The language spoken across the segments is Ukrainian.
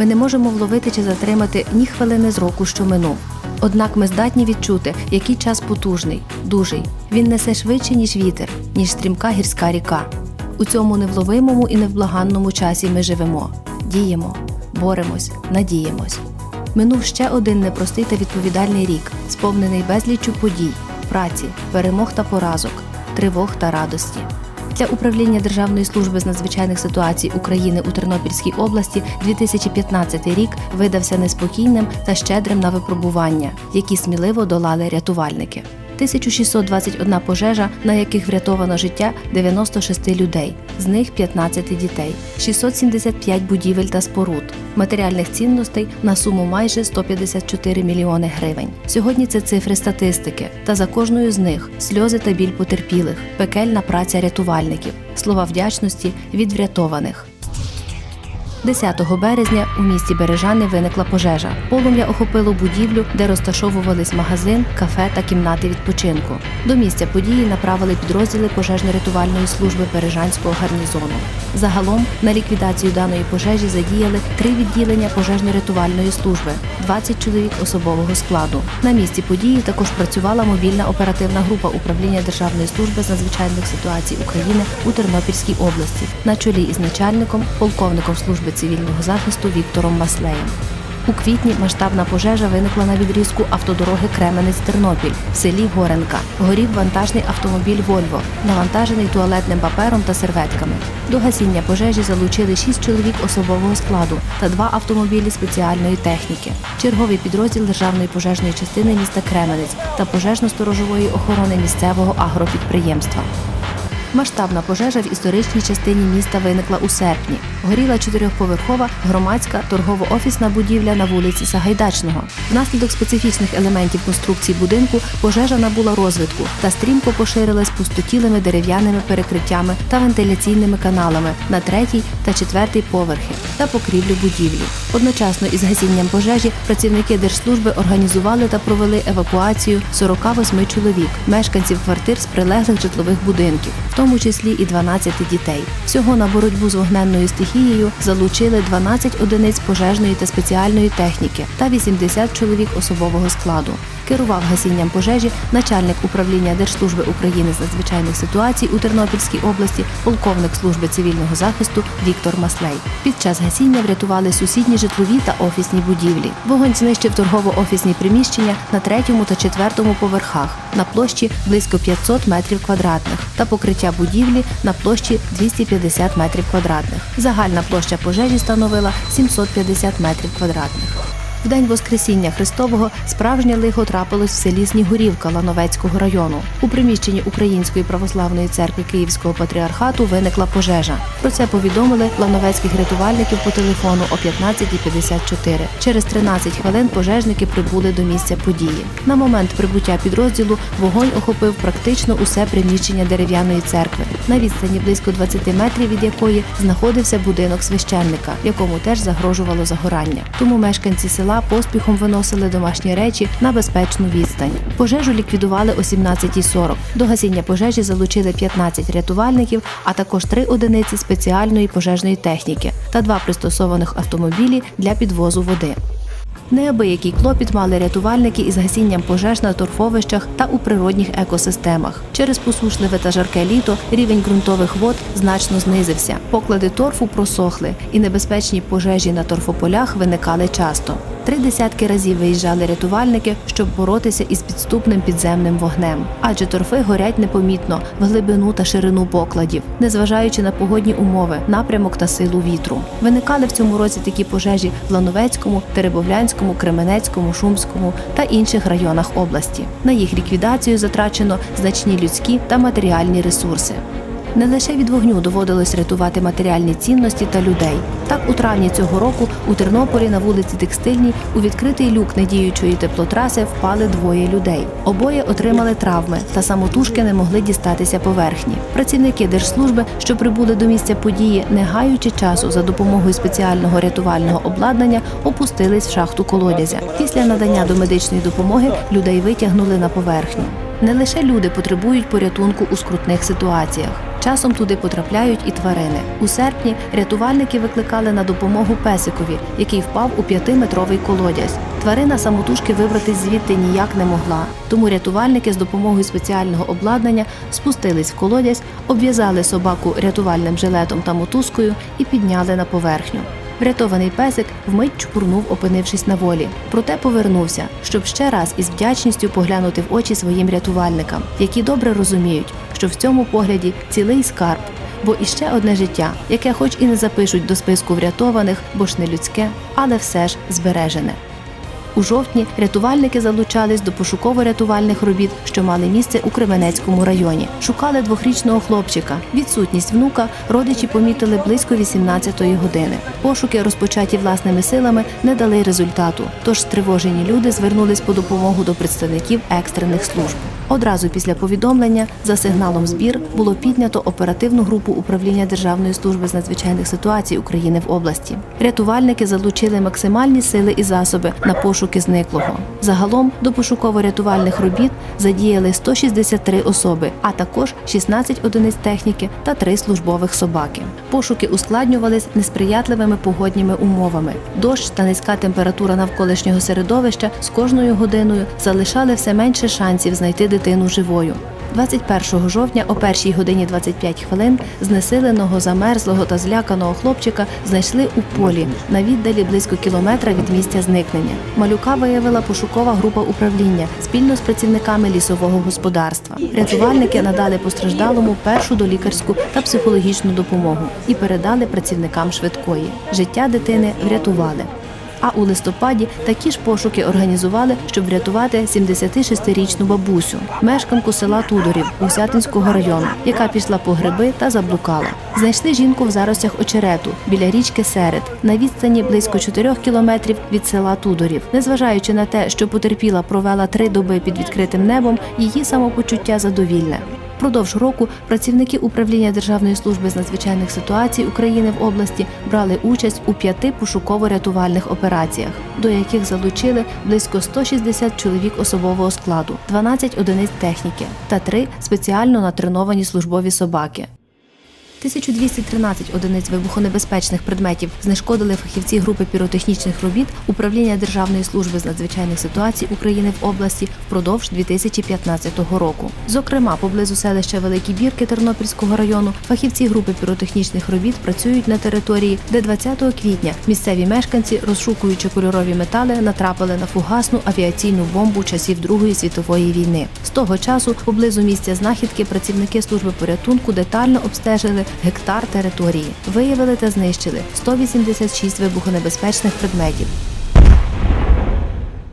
Ми не можемо вловити чи затримати ні хвилини з року, що минув. Однак ми здатні відчути, який час потужний, дужий. Він несе швидше, ніж вітер, ніж стрімка гірська ріка. У цьому невловимому і невблаганному часі ми живемо, діємо, боремось, надіємось. Минув ще один непростий та відповідальний рік, сповнений безліччю подій, праці, перемог та поразок, тривог та радості. Для управління Державної служби з надзвичайних ситуацій України у Тернопільській області 2015 рік видався неспокійним та щедрим на випробування, які сміливо долали рятувальники. 1621 пожежа, на яких врятовано життя 96 людей, з них 15 дітей, 675 будівель та споруд, матеріальних цінностей на суму майже 154 мільйони гривень. Сьогодні це цифри статистики, та за кожною з них сльози та біль потерпілих, пекельна праця рятувальників, слова вдячності від врятованих. 10 березня у місті Бережани виникла пожежа. Полум'я охопило будівлю, де розташовувались магазин, кафе та кімнати відпочинку. До місця події направили підрозділи пожежно-рятувальної служби Бережанського гарнізону. Загалом на ліквідацію даної пожежі задіяли три відділення пожежно-рятувальної служби, 20 чоловік особового складу. На місці події також працювала мобільна оперативна група управління Державної служби з надзвичайних ситуацій України у Тернопільській області на чолі із начальником, полковником служби цивільного захисту Віктором Маслеєм. У квітні масштабна пожежа виникла на відрізку автодороги Кременець-Тернопіль в селі Горенка. Горів вантажний автомобіль Вольво, навантажений туалетним папером та серветками. До гасіння пожежі залучили шість чоловік особового складу та два автомобілі спеціальної техніки. Черговий підрозділ державної пожежної частини міста Кременець та пожежно-сторожової охорони місцевого агропідприємства. Масштабна пожежа в історичній частині міста виникла у серпні. Горіла чотирьохповерхова громадська торгово-офісна будівля на вулиці Сагайдачного. Внаслідок специфічних елементів конструкції будинку пожежа набула розвитку та стрімко поширилась пустотілими дерев'яними перекриттями та вентиляційними каналами на третій та четвертий поверхи та покрівлю будівлі. Одночасно із гасінням пожежі працівники держслужби організували та провели евакуацію 48 чоловік, мешканців квартир з прилеглих житлових будинків, тому числі і 12 дітей. Всього на боротьбу з вогненною стихією залучили 12 одиниць пожежної та спеціальної техніки та 80 чоловік особового складу. Керував гасінням пожежі начальник управління Держслужби України з надзвичайних ситуацій у Тернопільській області, полковник служби цивільного захисту Віктор Маслей. Під час гасіння врятували сусідні житлові та офісні будівлі. Вогонь знищив торгово-офісні приміщення на третьому та четвертому поверхах на площі близько 500 метрів квадратних та покриття будівлі на площі 250 метрів квадратних. Загальна площа пожежі становила 750 метрів квадратних. В день Воскресіння Христового справжнє лихо трапилось в селі Снігурівка Лановецького району. У приміщенні Української православної церкви Київського патріархату виникла пожежа. Про це повідомили лановецьких рятувальників по телефону о 15.54. Через 13 хвилин пожежники прибули до місця події. На момент прибуття підрозділу вогонь охопив практично усе приміщення дерев'яної церкви, на відстані близько 20 метрів від якої знаходився будинок священника, якому теж загрожувало загорання. Тому мешканці села поспіхом виносили домашні речі на безпечну відстань. Пожежу ліквідували о 17.40. До гасіння пожежі залучили 15 рятувальників, а також три одиниці спеціальної пожежної техніки та два пристосованих автомобілі для підвозу води. Неабиякий клопіт мали рятувальники із гасінням пожеж на торфовищах та у природних екосистемах. Через посушливе та жарке літо рівень ґрунтових вод значно знизився. Поклади торфу просохли, і небезпечні пожежі на торфополях виникали часто. Три десятки разів виїжджали рятувальники, щоб боротися із підступним підземним вогнем, адже торфи горять непомітно в глибину та ширину покладів, незважаючи на погодні умови, напрямок та силу вітру. Виникали в цьому році такі пожежі в Лановецькому, Теребовлянському, Кременецькому, Шумському та інших районах області. На їх ліквідацію затрачено значні людські та матеріальні ресурси. Не лише від вогню доводилось рятувати матеріальні цінності та людей. Так, у травні цього року у Тернополі на вулиці Текстильній у відкритий люк недіючої теплотраси впали двоє людей. Обоє отримали травми та самотужки не могли дістатися поверхні. Працівники держслужби, що прибули до місця події, не гаючи часу за допомогою спеціального рятувального обладнання, опустились в шахту колодязя. Після надання домедичної допомоги людей витягнули на поверхню. Не лише люди потребують порятунку у скрутних ситуаціях. Часом туди потрапляють і тварини. У серпні рятувальники викликали на допомогу песикові, який впав у п'ятиметровий колодязь. Тварина самотужки вибратись звідти ніяк не могла. Тому рятувальники з допомогою спеціального обладнання спустились в колодязь, обв'язали собаку рятувальним жилетом та мотузкою і підняли на поверхню. Врятований песик вмить чпурнув, опинившись на волі. Проте повернувся, щоб ще раз із вдячністю поглянути в очі своїм рятувальникам, які добре розуміють, що в цьому погляді цілий скарб. Бо іще одне життя, яке хоч і не запишуть до списку врятованих, бо ж не людське, але все ж збережене. У жовтні рятувальники залучались до пошуково-рятувальних робіт, що мали місце у Кременецькому районі. Шукали двохрічного хлопчика. Відсутність внука родичі помітили близько 18-ї години. Пошуки, розпочаті власними силами, не дали результату. Тож стривожені люди звернулись по допомогу до представників екстрених служб. Одразу після повідомлення за сигналом збір було піднято оперативну групу управління Державної служби з надзвичайних ситуацій України в області. Рятувальники залучили максимальні сили і засоби на пошуки зниклого. Загалом до пошуково-рятувальних робіт задіяли 163 особи, а також 16 одиниць техніки та 3 службових собаки. Пошуки ускладнювались несприятливими погодніми умовами. Дощ та низька температура навколишнього середовища з кожною годиною залишали все менше шансів знайти дитину живою. 21 жовтня о 1 годині 25 хвилин знесиленого, замерзлого та зляканого хлопчика знайшли у полі на віддалі близько кілометра від місця зникнення. Малюка виявила пошукова група управління спільно з працівниками лісового господарства. Рятувальники надали постраждалому першу долікарську та психологічну допомогу і передали працівникам швидкої. Життя дитини врятували. А у листопаді такі ж пошуки організували, щоб врятувати 76-річну бабусю, мешканку села Тудорів Усятинського району, яка пішла по гриби та заблукала. Знайшли жінку в заростях очерету біля річки Серед на відстані близько 4 кілометрів від села Тудорів. Незважаючи на те, що потерпіла провела три доби під відкритим небом, її самопочуття задовільне. Впродовж року працівники управління Державної служби з надзвичайних ситуацій України в області брали участь у п'яти пошуково-рятувальних операціях, до яких залучили близько 160 чоловік особового складу, 12 одиниць техніки та три спеціально натреновані службові собаки. 1213 одиниць вибухонебезпечних предметів знешкодили фахівці групи піротехнічних робіт управління Державної служби з надзвичайних ситуацій України в області впродовж 2015 року. Зокрема, поблизу селища Великі Бірки Тернопільського району фахівці групи піротехнічних робіт працюють на території, де 20 квітня місцеві мешканці, розшукуючи кольорові метали, натрапили на фугасну авіаційну бомбу часів Другої світової війни. З того часу поблизу місця знахідки працівники служби порятунку детально обстежили гектар території, виявили та знищили 186 вибухонебезпечних предметів.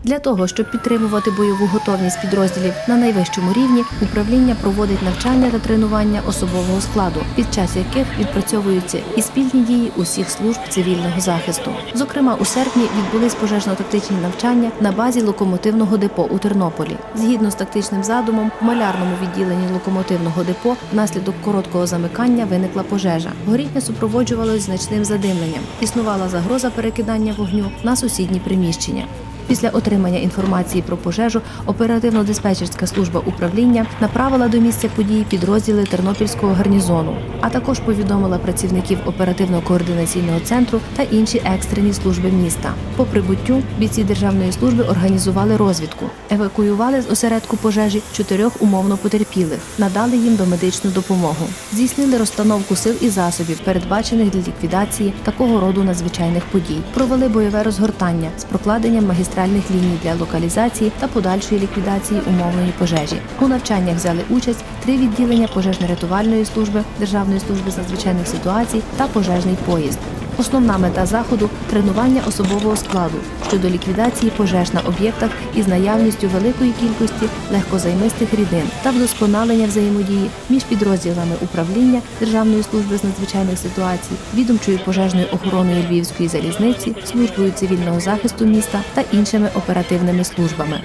Для того, щоб підтримувати бойову готовність підрозділів на найвищому рівні, управління проводить навчання та тренування особового складу, під час яких відпрацьовуються і спільні дії усіх служб цивільного захисту. Зокрема, у серпні відбулись пожежно-тактичні навчання на базі локомотивного депо у Тернополі. Згідно з тактичним задумом, в малярному відділенні локомотивного депо внаслідок короткого замикання виникла пожежа. Горіння супроводжувалось значним задимленням. Існувала загроза перекидання вогню на сусідні приміщення. Після отримання інформації про пожежу оперативно-диспетчерська служба управління направила до місця події підрозділи Тернопільського гарнізону, а також повідомила працівників оперативно-координаційного центру та інші екстрені служби міста. По прибуттю бійці державної служби організували розвідку, евакуювали з осередку пожежі чотирьох умовно потерпілих, надали їм домедичну допомогу, здійснили розстановку сил і засобів, передбачених для ліквідації такого роду надзвичайних подій, провели бойове розгортання з прокладенням магістральних ліній для локалізації та подальшої ліквідації умовної пожежі. У навчаннях взяли участь три відділення пожежно-рятувальної служби Державної служби з надзвичайних ситуацій та пожежний поїзд. Основна мета заходу тренування особового складу щодо ліквідації пожеж на об'єктах із наявністю великої кількості легкозаймистих рідин та вдосконалення взаємодії між підрозділами управління Державної служби з надзвичайних ситуацій, відомчою пожежною охороною Львівської залізниці, службою цивільного захисту міста та іншими оперативними службами.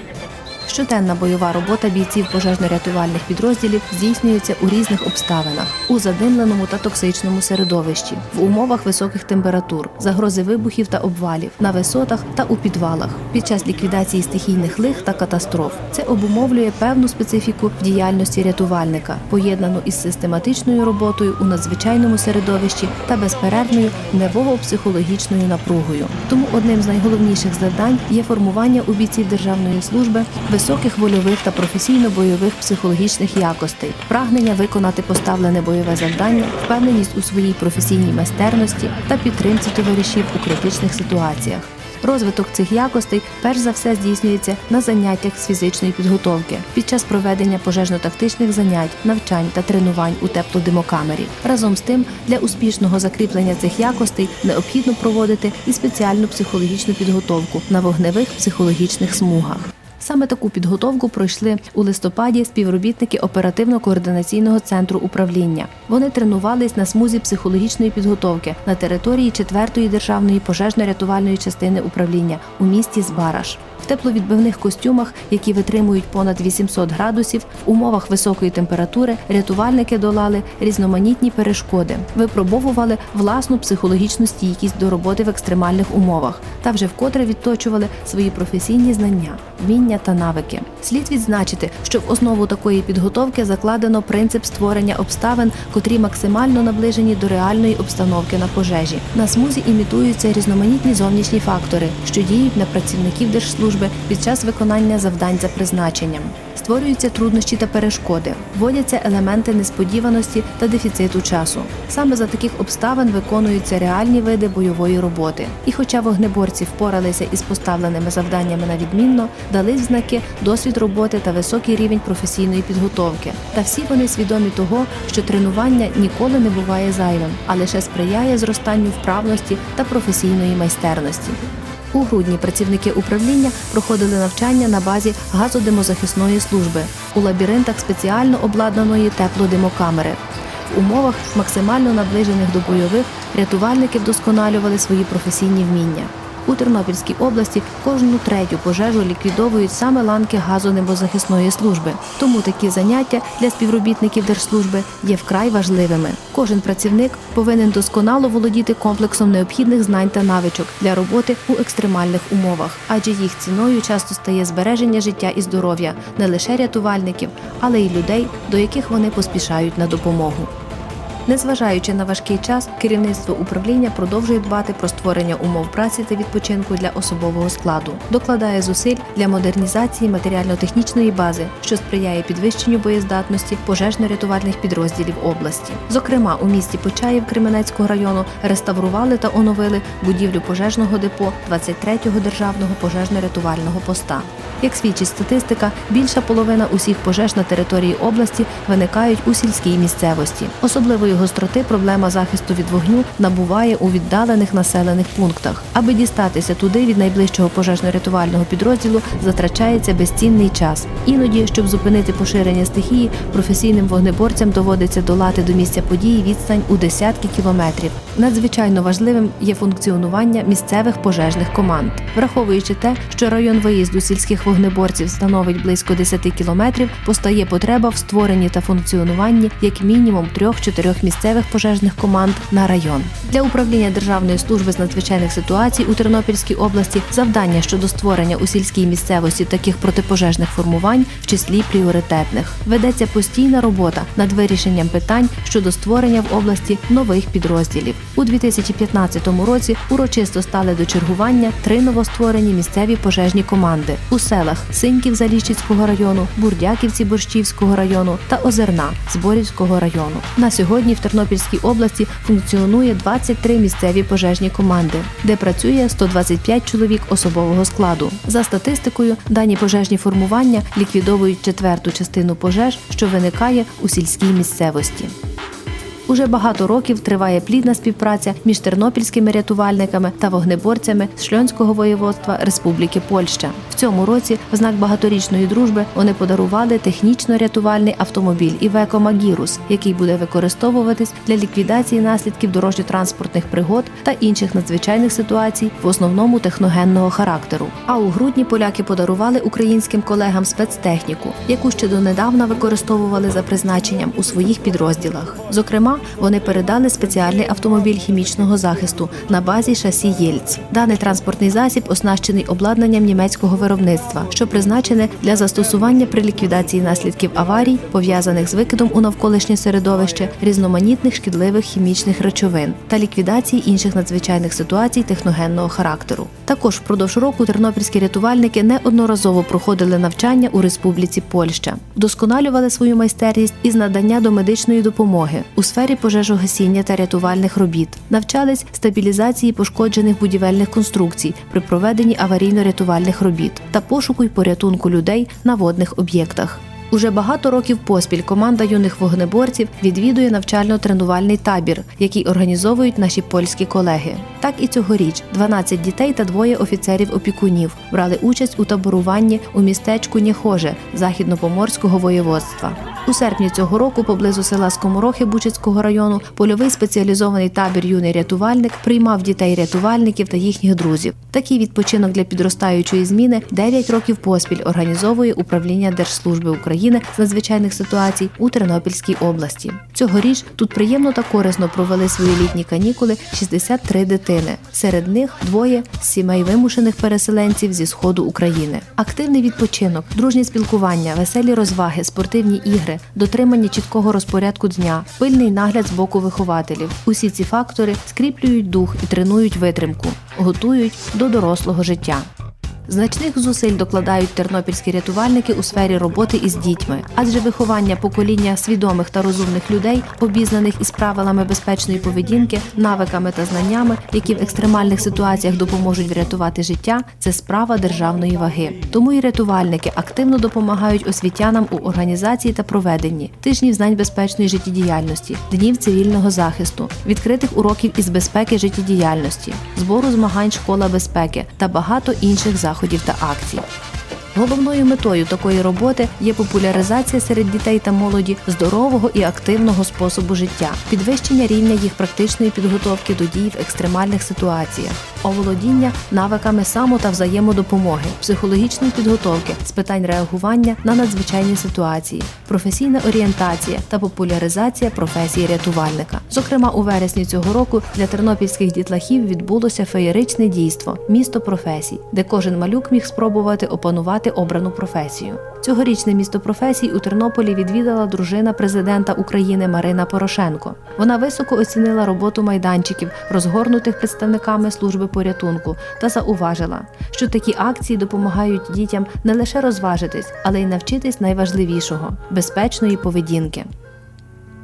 Щоденна бойова робота бійців пожежно-рятувальних підрозділів здійснюється у різних обставинах у задимленому та токсичному середовищі, в умовах високих температур, загрози вибухів та обвалів, на висотах та у підвалах, під час ліквідації стихійних лих та катастроф. Це обумовлює певну специфіку діяльності рятувальника, поєднану із систематичною роботою у надзвичайному середовищі та безперервною нервово-психологічною напругою. Тому одним з найголовніших завдань є формування у бійців державної служби високих вольових та професійно-бойових психологічних якостей, прагнення виконати поставлене бойове завдання, впевненість у своїй професійній майстерності та підтримці товаришів у критичних ситуаціях. Розвиток цих якостей перш за все здійснюється на заняттях з фізичної підготовки під час проведення пожежно-тактичних занять, навчань та тренувань у теплодимокамері. Разом з тим, для успішного закріплення цих якостей необхідно проводити і спеціальну психологічну підготовку на вогневих психологічних смугах. Саме таку підготовку пройшли у листопаді співробітники оперативно-координаційного центру управління. Вони тренувались на смузі психологічної підготовки на території 4-ї державної пожежно-рятувальної частини управління у місті Збараш. В тепловідбивних костюмах, які витримують понад 800 градусів, в умовах високої температури рятувальники долали різноманітні перешкоди, випробовували власну психологічну стійкість до роботи в екстремальних умовах та вже вкотре відточували свої професійні знання, вміння та навики. Слід відзначити, що в основу такої підготовки закладено принцип створення обставин, котрі максимально наближені до реальної обстановки на пожежі. На смузі імітуються різноманітні зовнішні фактори, що діють на працівників держслужби під час виконання завдань за призначенням. Створюються труднощі та перешкоди, вводяться елементи несподіваності та дефіциту часу. Саме за таких обставин виконуються реальні види бойової роботи. І хоча вогнеборці впоралися із поставленими завданнями на відмінно, дали знаки досвід роботи та високий рівень професійної підготовки. Та всі вони свідомі того, що тренування ніколи не буває зайвим, а лише сприяє зростанню вправності та професійної майстерності. У грудні працівники управління проходили навчання на базі газодимозахисної служби у лабіринтах спеціально обладнаної теплодимокамери. В умовах, максимально наближених до бойових, рятувальники вдосконалювали свої професійні вміння. У Тернопільській області кожну третю пожежу ліквідовують саме ланки газонебозахисної служби. Тому такі заняття для співробітників держслужби є вкрай важливими. Кожен працівник повинен досконало володіти комплексом необхідних знань та навичок для роботи у екстремальних умовах, адже їх ціною часто стає збереження життя і здоров'я не лише рятувальників, але й людей, до яких вони поспішають на допомогу. Незважаючи на важкий час, керівництво управління продовжує дбати про створення умов праці та відпочинку для особового складу, докладає зусиль для модернізації матеріально-технічної бази, що сприяє підвищенню боєздатності пожежно-рятувальних підрозділів області. Зокрема, у місті Почаїв Кременецького району реставрували та оновили будівлю пожежного депо 23-го державного пожежно-рятувального поста. Як свідчить статистика, більша половина усіх пожеж на території області виникають у сільській місцевості. Особливої гостроти проблема захисту від вогню набуває у віддалених населених пунктах. Аби дістатися туди від найближчого пожежно-рятувального підрозділу, затрачається безцінний час. Іноді, щоб зупинити поширення стихії, професійним вогнеборцям доводиться долати до місця події відстань у десятки кілометрів. Надзвичайно важливим є функціонування місцевих пожежних команд, враховуючи те, що район виїзду сільських вогнеборців становить близько 10 кілометрів, постає потреба в створенні та функціонуванні як мінімум трьох-чотирьох місцевих пожежних команд на район. Для управління Державної служби з надзвичайних ситуацій у Тернопільській області завдання щодо створення у сільській місцевості таких протипожежних формувань в числі пріоритетних. Ведеться постійна робота над вирішенням питань щодо створення в області нових підрозділів. У 2015 році урочисто стали до чергування три новостворені місцеві пожежні команди у селах Синьків Заліщицького району, Бурдяківці Борщівського району та Озерна Зборівського району. На сьогодні в Тернопільській області функціонує 23 місцеві пожежні команди, де працює 125 чоловік особового складу. За статистикою, дані пожежні формування ліквідовують четверту частину пожеж, що виникає у сільській місцевості. Уже багато років триває плідна співпраця між тернопільськими рятувальниками та вогнеборцями з Шльонського воєводства Республіки Польща. В цьому році, в знак багаторічної дружби, вони подарували технічно-рятувальний автомобіль Івеко Магірус, який буде використовуватись для ліквідації наслідків дорожньо-транспортних пригод та інших надзвичайних ситуацій, в основному техногенного характеру. А у грудні поляки подарували українським колегам спецтехніку, яку ще донедавна використовували за призначенням у своїх підрозділах. Зокрема, вони передали спеціальний автомобіль хімічного захисту на базі шасі Єльц. Даний транспортний засіб оснащений обладнанням німецького виробництва, що призначене для застосування при ліквідації наслідків аварій, пов'язаних з викидом у навколишнє середовище різноманітних шкідливих хімічних речовин та ліквідації інших надзвичайних ситуацій техногенного характеру. Також впродовж року тернопільські рятувальники неодноразово проходили навчання у Республіці Польща, вдосконалювали свою майстерність із надання домедичної допомоги у сфері пожежогасіння та рятувальних робіт, навчались стабілізації пошкоджених будівельних конструкцій при проведенні аварійно-рятувальних робіт та пошуку й порятунку людей на водних об'єктах. Уже багато років поспіль команда юних вогнеборців відвідує навчально-тренувальний табір, який організовують наші польські колеги. Так і цьогоріч 12 дітей та двоє офіцерів-опікунів брали участь у таборуванні у містечку Нєхоже західнопоморського воєводства. У серпні цього року поблизу села Скоморохи Бучицького району польовий спеціалізований табір Юний рятувальник приймав дітей рятувальників та їхніх друзів. Такий відпочинок для підростаючої зміни 9 років поспіль організовує управління Держслужби України з надзвичайних ситуацій у Тернопільській області. Цьогоріч тут приємно та корисно провели свої літні канікули 63 дитини. Серед них двоє сімей вимушених переселенців зі сходу України. Активний відпочинок, дружнє спілкування, веселі розваги, спортивні ігри, дотримання чіткого розпорядку дня, пильний нагляд з боку вихователів. Усі ці фактори скріплюють дух і тренують витримку, готують до дорослого життя. Значних зусиль докладають тернопільські рятувальники у сфері роботи із дітьми, адже виховання покоління свідомих та розумних людей, обізнаних із правилами безпечної поведінки, навиками та знаннями, які в екстремальних ситуаціях допоможуть врятувати життя, це справа державної ваги. Тому і рятувальники активно допомагають освітянам у організації та проведенні тижнів знань безпечної життєдіяльності, днів цивільного захисту, відкритих уроків із безпеки життєдіяльності, збору змагань школа безпеки та багато інших заходів та акцій. Головною метою такої роботи є популяризація серед дітей та молоді здорового і активного способу життя, підвищення рівня їх практичної підготовки до дій в екстремальних ситуаціях, оволодіння навиками само та взаємодопомоги, психологічної підготовки з питань реагування на надзвичайні ситуації, професійна орієнтація та популяризація професії рятувальника. Зокрема, у вересні цього року для тернопільських дітлахів відбулося феєричне дійство місто професій, де кожен малюк міг спробувати опанувати обрану професію. Цьогорічне місто професій у Тернополі відвідала дружина президента України Марина Порошенко. Вона високо оцінила роботу майданчиків, розгорнутих представниками служби порятунку, та зауважила, що такі акції допомагають дітям не лише розважитись, але й навчитись найважливішого безпечної поведінки.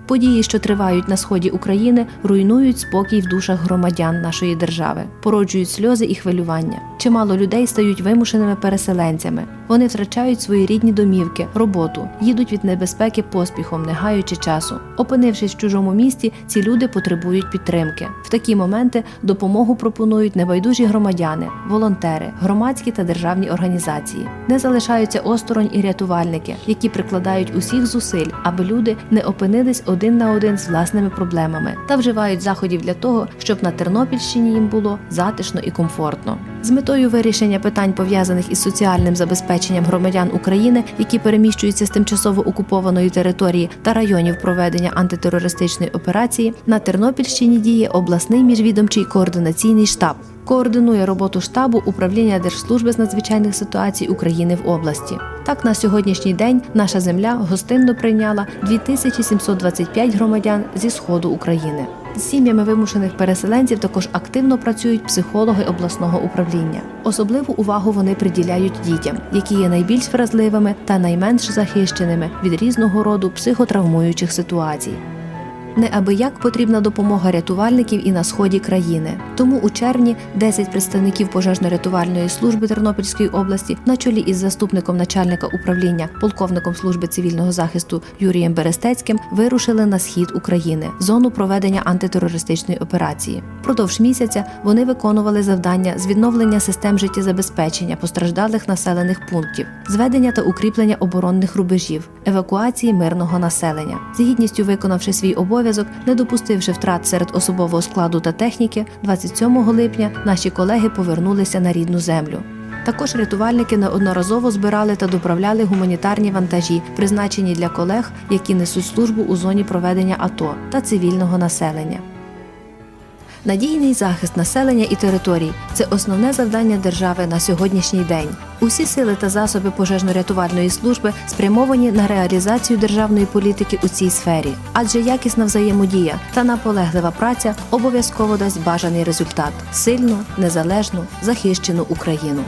Події, що тривають на сході України, руйнують спокій в душах громадян нашої держави, породжують сльози і хвилювання. Чимало людей стають вимушеними переселенцями. Вони втрачають свої рідні домівки, роботу, їдуть від небезпеки поспіхом, не гаючи часу. Опинившись в чужому місті, ці люди потребують підтримки. В такі моменти допомогу пропонують небайдужі громадяни, волонтери, громадські та державні організації. Не залишаються осторонь і рятувальники, які прикладають усіх зусиль, аби люди не опинились один на один з власними проблемами та вживають заходів для того, щоб на Тернопільщині їм було затишно і комфортно. З метою вирішення питань пов'язаних із соціальним забезпеченням громадян України, які переміщуються з тимчасово окупованої території та районів проведення антитерористичної операції, на Тернопільщині діє обласний міжвідомчий координаційний штаб. Координує роботу штабу управління Держслужби з надзвичайних ситуацій України в області. Так, на сьогоднішній день наша земля гостинно прийняла 2725 громадян зі сходу України. З сім'ями вимушених переселенців також активно працюють психологи обласного управління. Особливу увагу вони приділяють дітям, які є найбільш вразливими та найменш захищеними від різного роду психотравмуючих ситуацій. Неабияк потрібна допомога рятувальників і на сході країни. Тому у червні 10 представників пожежно-рятувальної служби Тернопільської області на чолі із заступником начальника управління, полковником служби цивільного захисту Юрієм Берестецьким вирушили на схід України зону проведення антитерористичної операції. Продовж місяця вони виконували завдання з відновлення систем життєзабезпечення постраждалих населених пунктів, зведення та укріплення оборонних рубежів, евакуації мирного населення. З гідністю виконавши свій обов'язок, не допустивши втрат серед особового складу та техніки, 27 липня наші колеги повернулися на рідну землю. Також рятувальники неодноразово збирали та доправляли гуманітарні вантажі, призначені для колег, які несуть службу у зоні проведення АТО та цивільного населення. Надійний захист населення і територій це основне завдання держави на сьогоднішній день. Усі сили та засоби пожежно-рятувальної служби спрямовані на реалізацію державної політики у цій сфері, адже якісна взаємодія та наполеглива праця обов'язково дасть бажаний результат сильну, незалежну, захищену Україну.